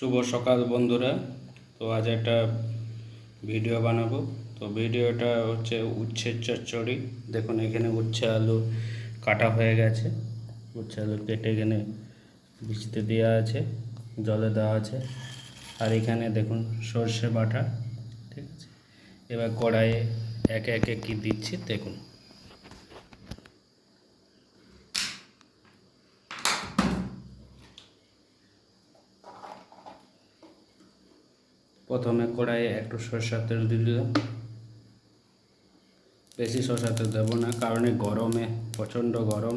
শুভ সকাল বন্ধুরা। তো আজ একটা ভিডিও বানাবো। তো ভিডিওটা হচ্ছে উচ্ছের চচ্চড়ি। দেখুন, এখানে উচ্ছে আলু কাটা হয়ে গেছে। উচ্ছে আলু কেটে এখানে ভিজতে দেওয়া আছে, জলে দেওয়া আছে। আর এখানে দেখুন, সর্ষে বাটা, ঠিক আছে? এবার কড়াইয়ে একে একে কি দিচ্ছি, দেখুন। প্রথমে কড়াইয়ে একটু সরষের তেল দিয়ে দিলাম। বেশি সরষের তেল দেবো না, কারণ গরমে, প্রচণ্ড গরম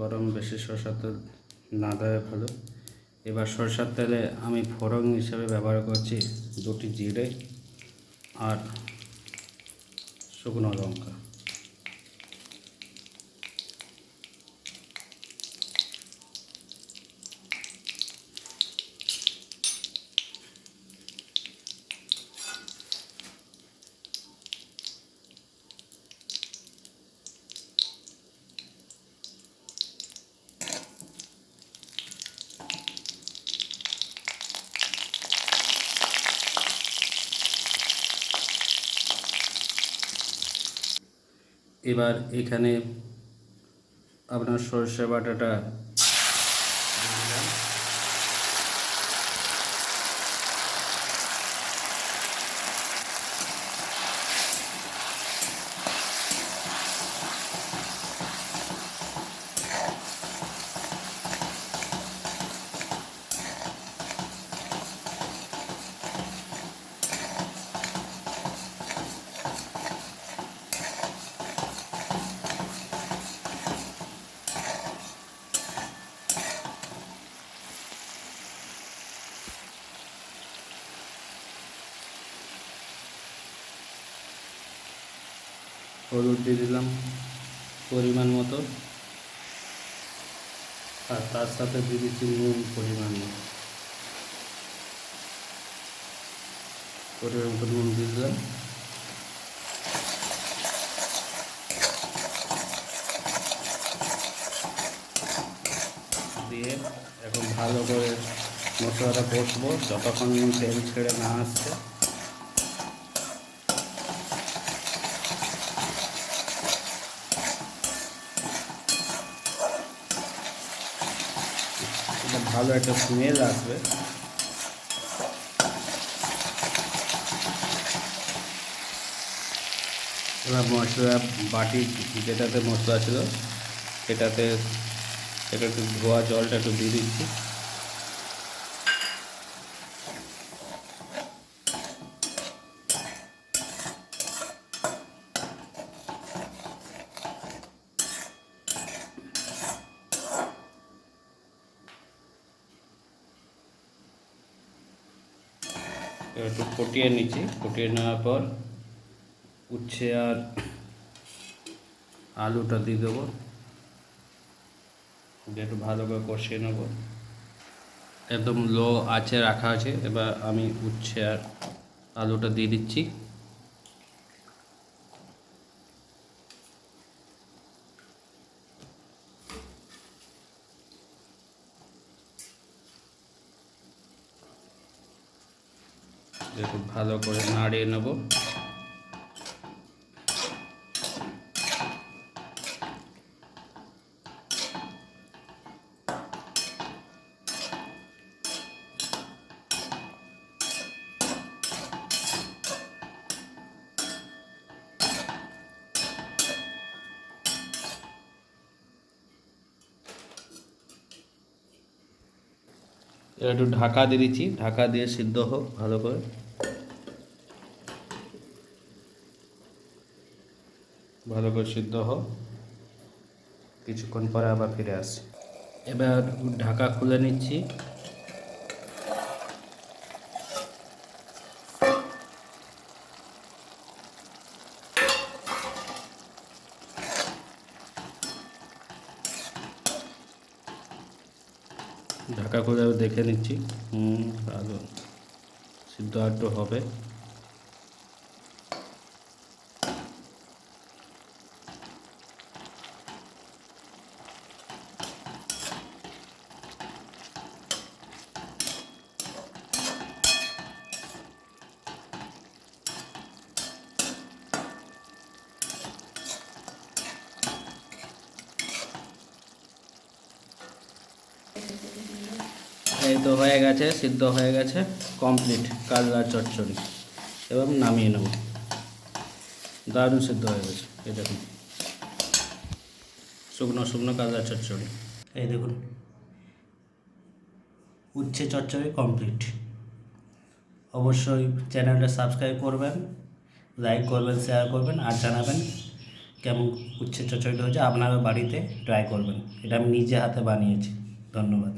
গরম বেশি সরষের তেল না দেওয়া ভালো। এবার সরষার তেলে আমি ফোড়ন হিসেবে ব্যবহার করছি দুটি জিরে আর শুকনো লঙ্কা। এবার এখানে আপনার সরষে বাটাটা হলুদ দিয়ে দিলাম পরিমাণ মতো। আর তার সাথে দিয়ে দিচ্ছি নুন পরিমাণ মতো। পরিমাণ মতো নুন দিয়ে দিলাম। দিয়ে এখন ভালো করে মশলাটা কষবো, যতক্ষণ তেল ছেড়ে না আসছে। ভালো একটা স্মেল আসবে। এবার মশলা বাটি যেটাতে মশলা ছিল, সেটাতে সেটা একটু ধোয়া জলটা একটু দিয়ে দিচ্ছি। এবার একটু ফুটিয়ে নিচ্ছি। ফুটিয়ে নেওয়ার পর উচ্ছে আর আলুটা দিয়ে দেবো। একটু ভালো করে কষিয়ে নেব। একদম লো আছে রাখা আছে। এবার আমি উচ্ছে আর আলুটা দিয়ে দিচ্ছি। একটু ভালো করে নাড়িয়ে নেব। একটু ঢাকা দিয়ে দিচ্ছি। ঢাকা দিয়ে সিদ্ধ হোক ভালো করে। ভালো করে সিদ্ধ হোক কিছুক্ষণ পরে আবার ফিরে আসছি। এবার ঢাকা খুলে নিচ্ছি। ঢাকা খুলে দেখে নিচ্ছি। হুম, ভালো। সিদ্ধ একটু হবে। এই তো হয়ে গেছে, সিদ্ধ হয়ে গেছে কমপ্লিট কালরা চচ্চড়ি। এবং নামিয়ে নেব। দারুণ সিদ্ধ হয়ে গেছে, এই দেখুন। শুকনো শুকনো কালরা চচ্চড়ি। এই দেখুন। উচ্ছে চচ্চড়ি কমপ্লিট অবশ্যই চ্যানেলটা সাবস্ক্রাইব করবেন লাইক করবেন শেয়ার করবেন, আর জানাবেন কেমন উচ্ছে চচ্চড়িটা হচ্ছে আপনারা বাড়িতে ট্রাই করবেন। এটা আমি নিজে হাতে বানিয়েছি। ধন্যবাদ।